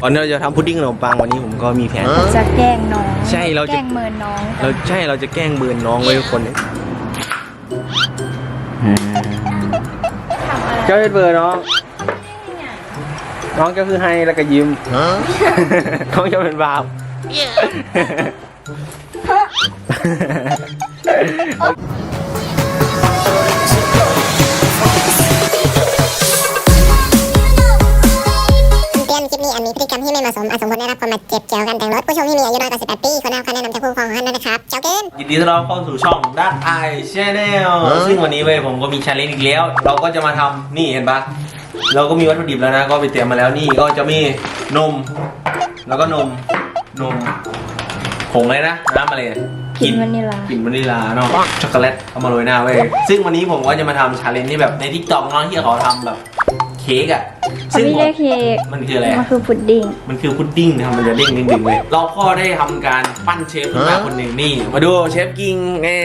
ก่อนที่เราจะทำพุดดิ้งขนมปังวันนี้ผมก็มีแผน จะแกล้งน้องใช่เราจะ แกล้งเมินน้องเราใช่เราจะแกล้งเบือนน้องไว้ทุกคนทำอะไรเจ้าเป็นเบอร์น้อง น้องก็คือให้แล้วก็ยิ้มน้องจะเป็นบาป คลิปนี้อาจมีพฤติกรรมที่ไม่เหมาะสมอาจสมควรได้รับความบาดเจ็บเกี่ยวกับการแต่งรถผู้ชมที่มีอายุน้อยกว่า18ปีควรได้รับคำแนะนำจากผู้ปกครองของท่านด้วยนะครับเจ้าเกินยินดีต้อนรับเข้าสู่ช่องดักไอชแนลซึ่งวันนี้เว้ยผมก็มีชาเลนจ์อีกแล้ว เราก็จะมาทำนี่เห็นปะเราก็มีวัตถุดิบแล้วนะ ก็ไปเตรียมมาแล้วนี่ก็จะมีนม แล้วก็นมนมผงเลยนะน้ำอะไรอะกินวานิลลา กลิ่นวานิลลาเนาะช็อกโกแลตเอามาโรยหน้าเว้ยซึ่งวันนี้ผมก็จะมาทำชาเลนจ์ที่แบบในทิกตอกน้องที่เขาทำแบบเค้กอะเขาซึ่งไม่ผมได้เค้กมันคืออะไรอะมันคือพุดดิ้ง มันคือพุดดิ้งนะครับมันจะเด้งดึงดึงเลยเราก็ได้ทำการปั้นเชฟขึ้นมาคนหนึ่งนี่ มาดูเชฟกิงแน่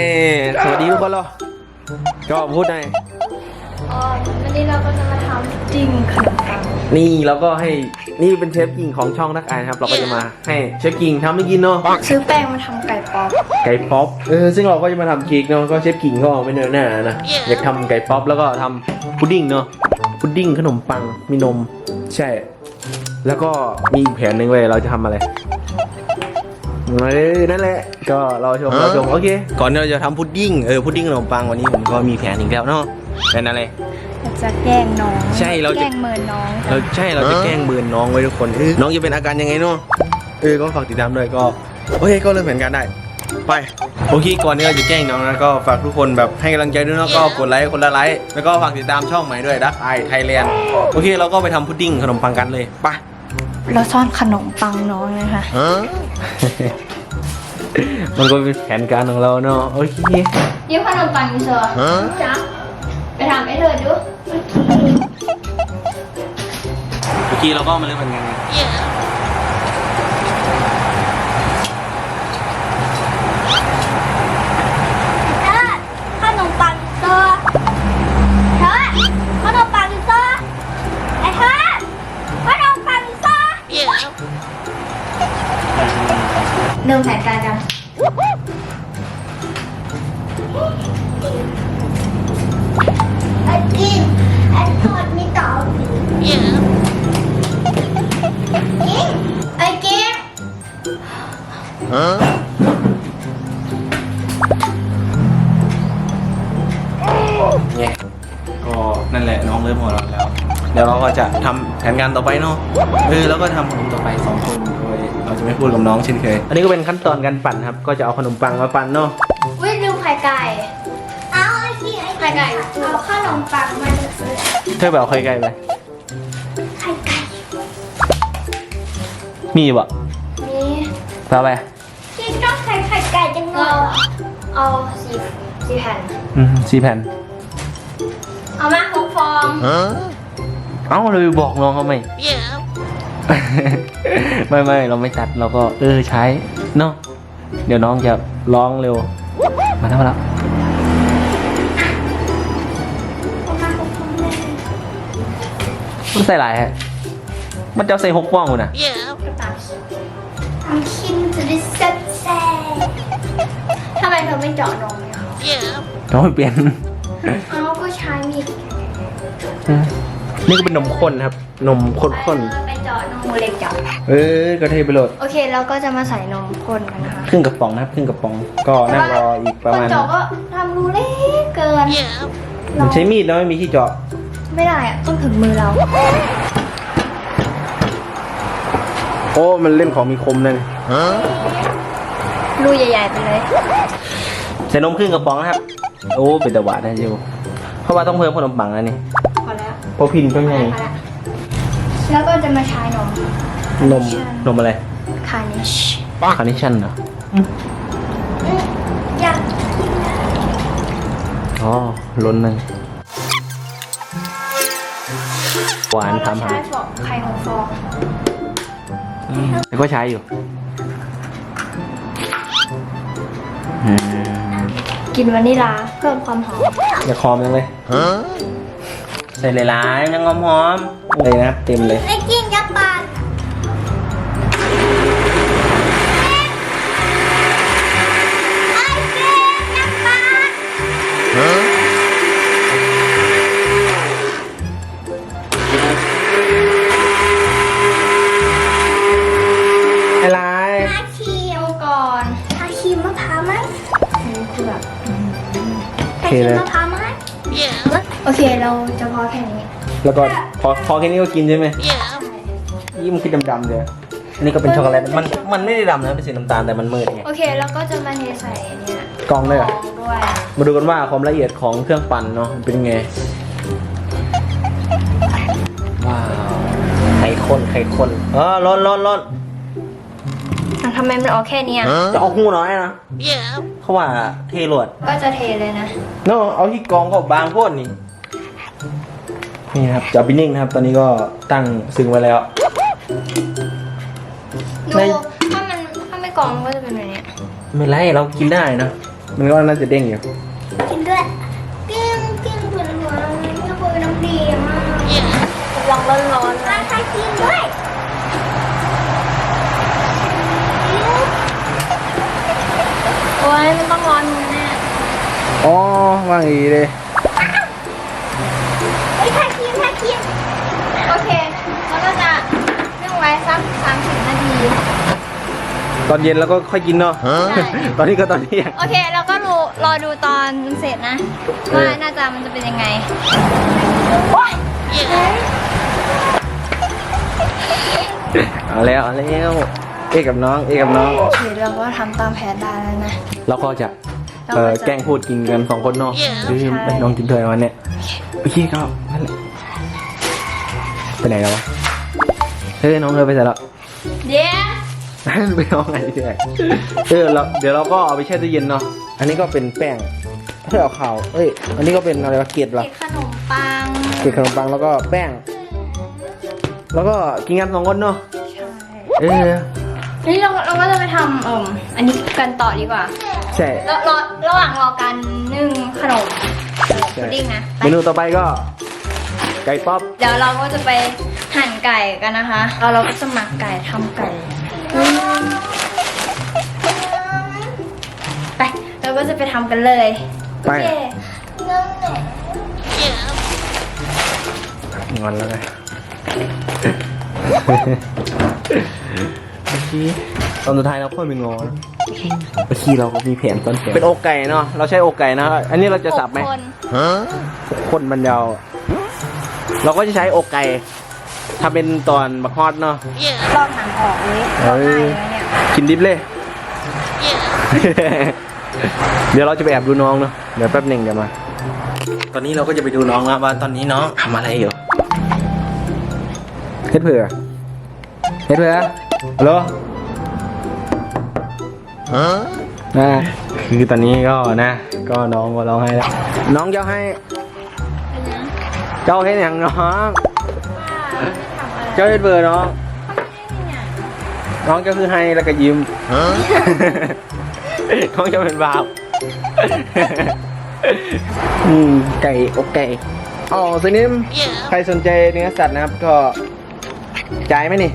สวัสดีทุกคนเหรอก็พูดหน่อยอ๋อวันนี้เราก็จะมาทำพุดดิ้งขนมปังนี่เราก็ให้นี่เป็นเชฟกิงของช่องนักอายนะครับ เราก็จะมาให้เชฟกิงทำให้กินเนาะซื้อแป้งมาทำไก่ป๊อปไก่ป๊อปเออซึ่งเราก็จะมาทำเค้กเนาะก็เชฟกิงก็ไม่เนินหน้านะอยากทำไก่ป๊อปแล้วก็ทำพุดดิ้งเนาะ พุดดิ้งขนมปังมีนม ใช่ แล้วก็มีอีกแผนหนึ่งเว้ยเราจะทำอะไรเออนั่นแหละ ก็เราชมเราชมโอเค ก่อนที่เราจะทำพุดดิ้งเออพุดดิ้งขนมปังวันนี้ผมก็มีแผนอีกแล้วเนาะเป็นอะไร เราจะแกล้งน้องใช่เราจะ แกล้งเมินน้องเราใช่เราจะแกล้งเบือนน้องไว้ทุกคนเออน้องจะเป็นอาการยังไงเนาะเออก็ฝากติดตามด้วยก็โอเคก็เริ่มแผนการได้ ไปโอเคก่อนที่เราจะแกล้งน้องนะก็ฝากทุกคนแบบให้กำลังใจด้วยเนาะก็กดไลค์คนละไลค์แล้วก็ฝากติดตามช่องใหม่ด้วยดักไอไทยแลนด์โอเคเราก็ไปทำพุดดิ้งขนมปังกันเลยไปเราซ่อนขนมปังน้องนะคะ มันก็เป็นแผนการของเราเนาะโอเคยิ้มขนมปังอยู่เชียวจ้าไปทำไอ้เลยดูเมื่อกี้เราก็มาเริ่มกันไงขนมปังเซอร์เธอ ขนมปังเซอร์ไอ้เธอขนมปังเซอร์เริ่มแผนการกันไอ้กินไอ้ทอดนี่ต่อกินไอ้กินไง ริ่มหัวเราะแล้ว เดี๋ยวเราก็จะทำแผนการต่อไปเนาะเออแล้วก็ทำขนมต่อไปสองคนโดยเราจะไม่พูดกับน้องเช่นเคย อันนี้ก็เป็นขั้นตอนการปั่นครับ ก็จะเอาขนมปังมาปั่นเนาะวิลืมไข่ไก่เอาไอ้ที่ไข่ไก่เอาขนมปังมาซื้อเธอแบบเอาเคยไกลไปไข่ไก่มีบ่มีไปเอาไปกินต้องไข่ไข่ไก่จังเลยเอาสี่สี่แผ่นอืมสี่แผ่น เอามาหกฟองเอ้าเราไปบอกน้องเขาไหมไม่ไม่เราไม่ตัดเราก็เออใช้เนาะเดี๋ยวน้องจะร้องเร็ว มาแล้วมาแล้วเอามาหกฟองเลยมันใส่หลายฮะมันจะเอาใส่หกฟองกูนะกระต่ายทำคิมจะได้แซ่บแซ่บทำไมเธอไม่เจาะนมเนี่ยเขาน้องไม่เปลี่ยน เอา ก็ใช้มีดนี่ก็เป็นนมข้นครับ นมข้นข้นไปเจาะนมเล็กจับๆเออก็เทไปโหลดโอเคเราก็จะมาใส่นมข้นกันนะคะครึ่งกระป๋องนะครับครึ่งกระป๋อง ก็นั่งรออีกประมาณ คนเจาะก็ทำรูเล็กเกินมันใช้มีดแล้วไม่มีที่เจาะ ไม่ได้อะต้องถึงมือเรา โอ้ มันเล่นของมีคมนั่นรูใหญ่ๆไปเลย ใส่นมครึ่งกระป๋องนะครับ โอ้ เป็นตะหวานนะจิว เพราะว่าต้องเพิ่มขนมปังนะนี่พอแล้วเพราะพินต้องไงพอแล้วแล้วก็จะมาใช้นม นม นมอะไร คาร์เนชคาร์เนชั่นเหรออยากอ๋อล้นเลยหวานเราทำหาใช้ฟองไข่หกฟองแต่ก็ใช้อยู่อืม กินวานิลาเพิ่มความหอมอย่าคอมยังเลย ใส่หลายๆยังหอมๆเลยนะครับเต็มเลยไอ้กิน ทาครีมมะพร้าวไหมโอเคเราจะพอแค่นี้ แล้วก็พอพอแค่นี้ก็กินใช่ไหมยี่มันคือดำๆเลยอันนี้ก็เป็นช็อกโกแลต มันมันไม่ได้ดำนะ เป็นสีน้ำตาลแต่มันมืดไง โอเคแล้วก็จะมาเทใส่เนี่ยกล่องเลยเหรอ กองด้วยมาดูกันว่าความละเอียดของเครื่องปั่นเนาะเป็นไง ว้าว ไข่ข้นไข่ข้นเออร้อนร้อนร้อนอะ ทำไมมันออกแค่เนี้ยจะเอาหูน้อยนะเขาว่าเทรวดก็จะเทเลยนะเนาะเอาที่กองก็บางโคตรนี่นี่นะครับจะเอาไปนิ่งนะครับ ตอนนี้ก็ตั้งซึ้งไว้แล้ว ดูใน ถ้ามันถ้าไม่กรองมันก็จะเป็นแบบเนี้ยไม่ไรเรากินได้นะมันก็น่าจะเด้งอยู่กินด้วยกินกินเหมือนหัวก็คือน้ำดีมากลองร้อนร้อนๆใครกินด้วย โอ้ยมันต้องร้อนมือแน่อ๋อว่างอีเลยเฮ้ยทาครีมทาครีมโอเคแล้วก็จะนึ่งไว้สักสามสิบนาที ตอนเย็นแล้วก็ค่อยกินเนาะ ใช่ ตอนนี้ก็ตอนเที่ยง โอเคแล้วก็รู้รอดูตอนเสร็จนะ เออ ว่าหน้าตามันจะเป็นยังไงเอาแล้วเอาแล้ว เอกกับน้อง เอกกับน้องโอเคเราก็ทำตามแผนได้แล้วนะ แล้วก็จะเราก็เออจะแกล้งพูดกินกันสองคนเนาะหรือใช่ไปน้องกินเถอะวันเนี้ยโอเคครับนั่นแหละไปไหนแล้ววะเฮ้ยน้องเลยไปไหนแล้วเดี๋ยวไปน้องไหนที่ไหนเออเราเดี๋ยวเราก็เอาไปแช่ตู้เย็นเนาะอันนี้ก็เป็นแป้งเพื่อเอาข่าวเอ้ยอันนี้ก็เป็นอะไรวะเกล็ดเหรอติดขนมปังเกล็ดขนมปังแล้วก็แป้ง แล้วก็กินกันสองคนเนาะใช่เออ นี่เราเราก็จะไปทำเอ่มอันนี้กันต่อดีกว่าใช่แล้วรอระหว่างรอการนึ่งขนมพุดดิ้งนะไปเมนูต่อไปก็ ไก่ป๊อปเดี๋ยวเราก็จะไปหั่นไก่กันนะคะแล้วเราก็จะหมักไก่ทำไก่ไปเราก็จะไปทำกันเลยไปโอเคงอนแล้วไงเมื่อกี้ ตอนสุดท้ายเราค่อยไปงอนะเมื่อกี้เราก็มีแผนต้นแผนเป็นอกไก่เนาะ เราใช้อกไก่นะ อันนี้เราจะสับไหมหกคนคนมันยาว เราก็จะใช้อกไก่ทำเป็นตอนบักฮอดเนาะลอกหนังออกเลยเฮ้ลอกยง่ายเลยเนี่ยกินดิบเลย เดี๋ยวเราจะไปแอบดูน้องเนาะ เดี๋ยวแป๊บหนึ่งเดี๋ยวมา ตอนนี้เราก็จะไปดูน้องแล้วว่าตอนนี้น้องทำอะไรอยู่เฮ็ดเผื่อเฮ็ดเผื่อ ฮัลโหลนะคือตอนนี้ก็นะ ก็น้องก็ร้องไห้แล้ว น้องเจ้าให้ เจ้าเฮ็ดอย่างน้อง เจ้าเฮ็ดเบื่อน้อง น้องเจ้าคือให้แล้วก็ยิ้มน้องจะเป็นบาปอืมไก่อกไก่อ๋อสนิมใครสนใจเนื้อสัตว์นะครับก็จ่ายไหมนี่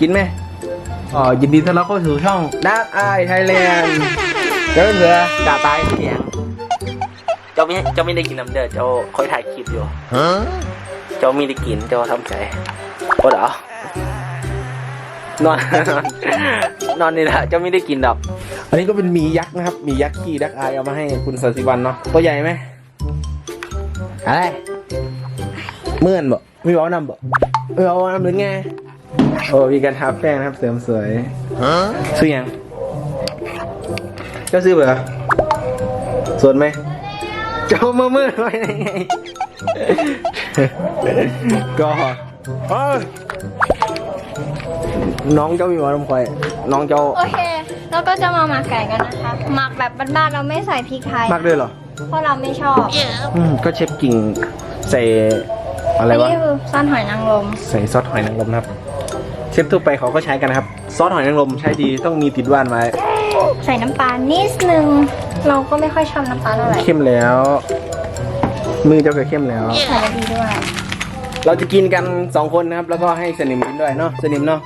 กินไหม อ๋อยินดีต้อนรับเข้าสู่ช่องดักไอไทยแลนด์เจ้าเป็นเสือกาตายเสียง เจ้าไม่เจ้าไม่ได้กินน้ำเดือดเจ้าคอยถ่ายคลิปอยู่ เจ้าไม่ได้กินเจ้าทำใจโอ้เดอนอน นอนนี่แหละเจ้าไม่ได้กินดอก อันนี้ก็เป็นหมียักษ์นะครับหมียักษ์ขี้ดักอายเอามาให้คุณสันติวันเนาะตัวใหญ่ไหมอะไรเมื่อนบ่มีเอานำบ่มีเอานำหรือไง โอ้มีการทาแป้งนะครับเสริมสวยซื้อยังเจ้าซื้อเบอสวนไหมเจ้ามาเมื่อไว้ยังไงก็เอ้ยน้องเจ้ามีหมอลำควายน้องเจ้าโอเค แล้วก็จะมาหมักไก่กันนะคะ หมักแบบบ้านๆเราไม่ใส่พริกไทยมากด้วยเหรอ เพราะเราไม่ชอบอืมก็เชฟกิ่งใส่อะไรอันวะนี้คือซ่อนหอยนางรมใส่ซอสหอยนางรมนะครับ เชฟทั่วไปเขาก็ใช้กันนะครับ ซอสหอยนางรมใช้ดีต้องมีติดบ้านไว้ใส่น้ำปลานิดนึง เราก็ไม่ค่อยชอบน้ำปลาเท่าไหร่เข้มแล้ว มือเจ้าก็เข้มแล้ว ใส่ดีด้วย เราจะกินกันสองคนนะครับ แล้วก็ให้สนิมกินด้วยเนาะสนิมเนาะ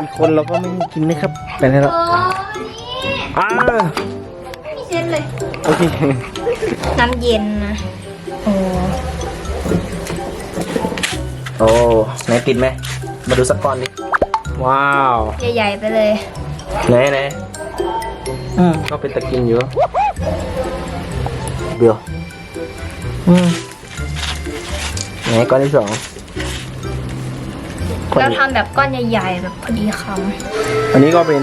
อีกคนเราก็ไม่ให้กินนะครับไปแล้วโอ้นี่อ่าไม่มีเช็ดเลย โอเคน้ำเย็นนะโอ้โอ้ไหนติดไหม มาดูสักก้อนดิว้าวใหญ่ๆไปเลยไหนไหนอืมก็เป็นตะกินอยู่เดี๋ยวอืมไหนก้อนที่สองก้อนเรานี้ทำแบบก้อนใหญ่ๆแบบพอดีคอันนี้ก็เป็น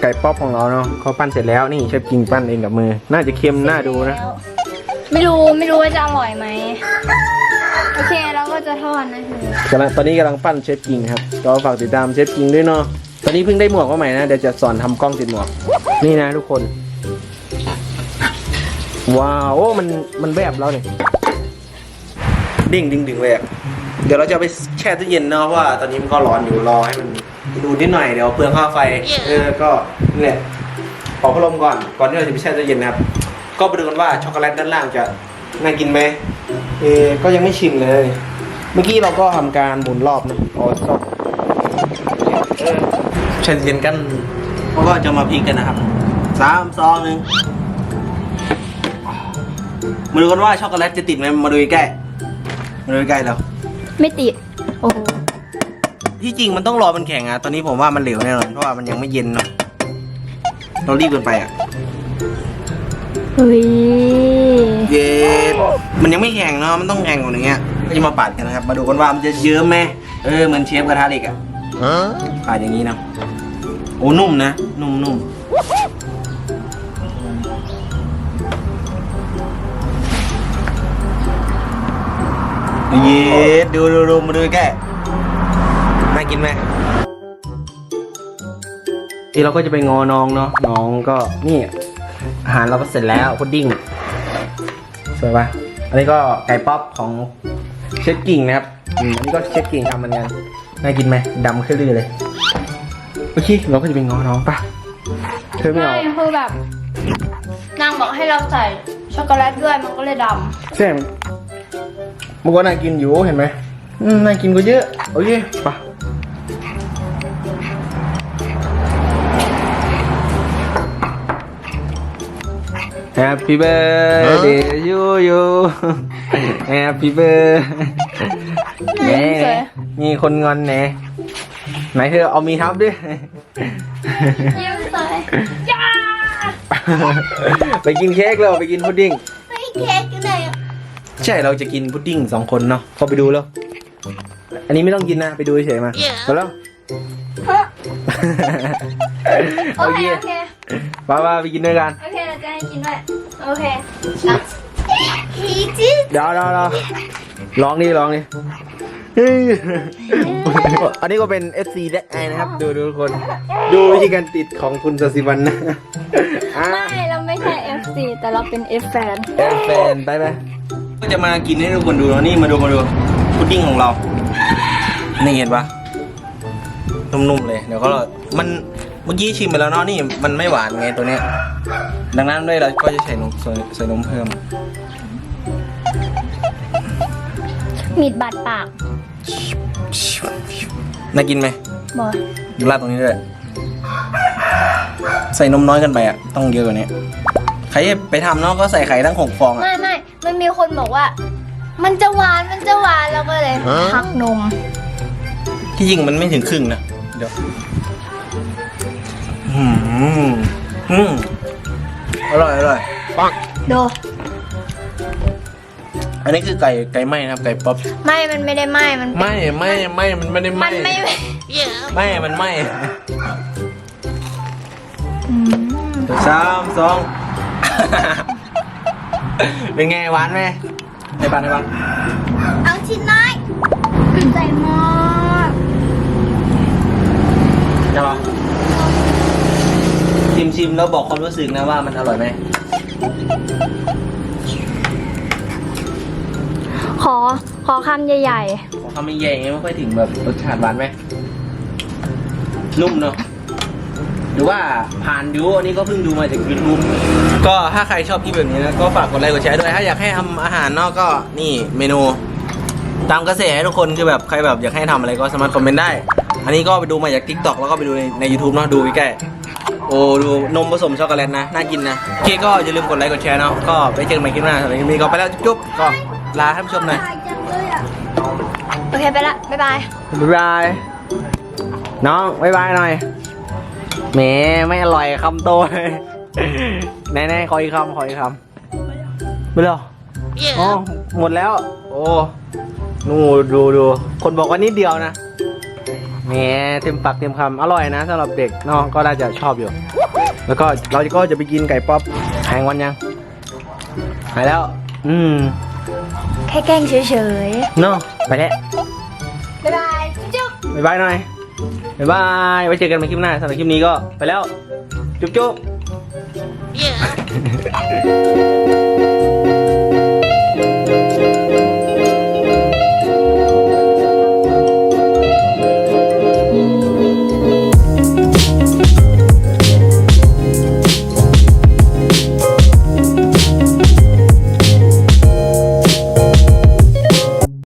ไก่ป๊อปของเราเนาะเขาปั้นเสร็จแล้วนี่เชฟกิงปั้นเองกับมือ น่าจะเค็มำน่าดูนะแล้วไม่รู้ไม่รู้ว่าจะอร่อยไหม โอเคเราก็จะทอดนะคือกำลังตอนนี้กำลังปั้นเชฟกิงครับก็ฝากติดตามเชฟกิงด้วยเนาะตอนนี้เพิ่งได้หมวกมาใหม่นะเดี๋ยวจะสอนทำกล้องติดหมวก นี่นะทุกคน ว้าวโอ้มันมันแบบแล้วเนี่ยดิ่งดิ่งดิ่งเลยอะเดี๋ยวเราจะเอาไปแช่ตู้เย็นเนาะเพราะว่าตอนนี้มันก็ร้อนอยู่รอให้มันดูนิดหน่อยเดี๋ยวเปลืองค่าไฟเออก็นี่แหละเป่าพัดลมก่อนก่อนที่เราจะไปแช่ตู้เย็นนะครับ ก็ไปดูกันว่าช็อกโกแลตด้านล่างจะน่ากินไหมเออก็ยังไม่ชิมเลย เมื่อกี้เราก็ทำการหมุนรอบนะอ๋อชอบเออแช่ตู้เย็นกันเราก็จะมาพลิกกันนะครับสามสองหนึ่งมาดูกันว่าช็อกโกแลตจะติดไหมมาดูใกล้ๆมาดูใกล้ๆแล้วไม่ติดโอ้โหที่จริงมันต้องรอมันแข็งอะตอนนี้ผมว่ามันเหลวแน่นอนเพราะว่ามันยังไม่เย็นเนาะเรารีบเกินไปอะเฮ้ยเย็น มันยังไม่แข็งเนาะมันต้องแข็งกว่านี้ก็จะมาปาดกันนะครับ มาดูกันว่ามันจะเยิ้มไหมเออเหมือนเชฟกระทะเหล็กอะปาดอย่างนี้นะโอ้นุ่มนะนุ่มนุ่มเย็ดดูดูดูมาดูแกน่ากินไหมที่เราก็จะไปงอน้องเนาะน้องก็นี่อาหารเราก็เสร็จแล้วพุดดิ้งสวยปะ อันนี้ก็ไก่ป๊อปของเชฟกิ่งนะครับอืมอันนี้ก็เชฟกิ่งทำเหมือนกันน่ากินไหมดำขึ้นลือเลยโอเคเราก็จะไปงอน้องปะเธอไม่ไม่เอาคือแบบ นางบอกให้เราใส่ช็อกโกแลตด้วยมันก็เลยดใช่มันก็น่ากินอยู่เห็นไหมอืมน่ากินกว่าเยอะโอเคปะ แฮปปี้เบิร์ดเดย์ยูยูแฮปปี้เบิร์ดำแหน่มีคนงอนแหน่ไหนเธอเอามีทับด้วย ยิ้มสวยจ้าไปกินเค้กแล้วไปกินพุดดิ้งไอ้เค้กอยู่ไหนอะใช่เราจะกินพุดดิ้งสองคนเนาะเข้าไปดูแล้ว อันนี้ไม่ต้องกินนะ ไปดูเฉยๆมาไปแล้วฮะโอโอเคเค โอเค ป้าป้าไปกินด้วยกัน โอเคเราจะให้กินด้วย โอเคอะพีจิสเดี๋ยวเดี๋ยวเดี๋ยวร้องดิร้องดิเฮ้ยอันนี้ก็เป็น FC และไอนะครับ ดูดูทุกคน ดูวิธีการติดของคุณสศิวันนะอะไม่เราไม่ใช่ FC แต่เราเป็น F แฟนแฟนไปไหมก็จะมากินให้ทุกคนดูนะนี่มาดูมาดูพุดดิ้งของเรา นี่เห็นปะนุ่มๆเลย เดี๋ยวก็มัน เมื่อกี้ชิมไปแล้วเนาะนี่มันไม่หวานไงตัวเนี้ย ดังนั้นด้วยเราก็จะใส่นมใส่ใส่นมเพิ่ม มีดบาดปากน่ากินไหมบอยราดตรงนี้ด้วย ใส่นมน้อยเกันไปอะ ต้องเยอะกว่านี้ ใครจะไปทำเนาะก็ใส่ไข่ทั้งหกฟองอะ ไม่ไม่มันมีคนบอกว่า มันจะหวานมันจะหวานแล้วก็เลยพักนม ที่จริงมันไม่ถึงครึ่งนะ เดี๋ยว อืมอืมอร่อยอร่อยดูอันนี้คือไก่ไก่ไหม้นะครับไก่ป๊อปไม่ มันไม่ได้ไหมมันเป็นไม่ไม่ไม่มันไม่ได้ไหมัม้นไม่ไม่มันไหม้อืมสามสองเป็นไงหวานไหมในปานในปานเอาชิ้นน้อยใจมากใช่ปะ ชิมชิมแล้วบอกความรู้สึกนะว่ามันอร่อยไหมขอ ขอคำใหญ่ของคำไม่ใหญ่ไงไม่ค่อยถึงแบบรสชาติหวานไหมนุ่มเนอะหรือว่าผ่านดูอันนี้ก็เพิ่งดูมาจากยูทูบก็ถ้าใครชอบคลิปแบบนี้นะก็ฝากกดไลค์กดแชร์ด้วย ถ้าอยากให้ทำอาหารเนอกก็นี่เมนู ตามกระแสทุกคนคือแบบใครแบบอยากให้ทำอะไรก็สามารถคอมเมนต์ได้ อันนี้ก็ไปดูมาจาก Tik t o อกแล้วก็ไปดูในใน YouTube เนาะดูใกล้ๆ โอ้ดูนมผสมช็อกโกแลตนะ น่ากินนะโอเคก็อย่าลืมกดไลค์กดแชร์เนาะก็ไปเจอกันใหม่คลิปหน้าสำหรับคลิปนี้ก็ไปแล้วจุ๊บๆก็ลาท่านผู้ชมหน่อยตายจังเลยอะโอเคไปละ บ๊ายบาย บ๊ายบายน้องบ๊ายบายหน่อยแหมไม่อร่อยคำโตเลยแน่ๆขออีกคำขออีกคำไม่หรออ๋อหมดแล้ว โอ้นู่ดูดูคนบอกว่านิดเดียวนะ แหมเต็มปากเต็มคำอร่อยนะสำหรับเด็กน้องก็น่าจะชอบอยู่ แล้วก็เราก็จะไปกินไก่ป๊อปหายวันยังหายแล้ว อืมแค่แกล้งเฉยเนาะไปแล้วๆบ๊ายบายจุ๊บบ๊ายบายหน่อยบ๊ายบายไว้เจอกันในคลิปหน้าสำหรับคลิปนี้ก็ไปแล้ว จุ๊บจุ๊บ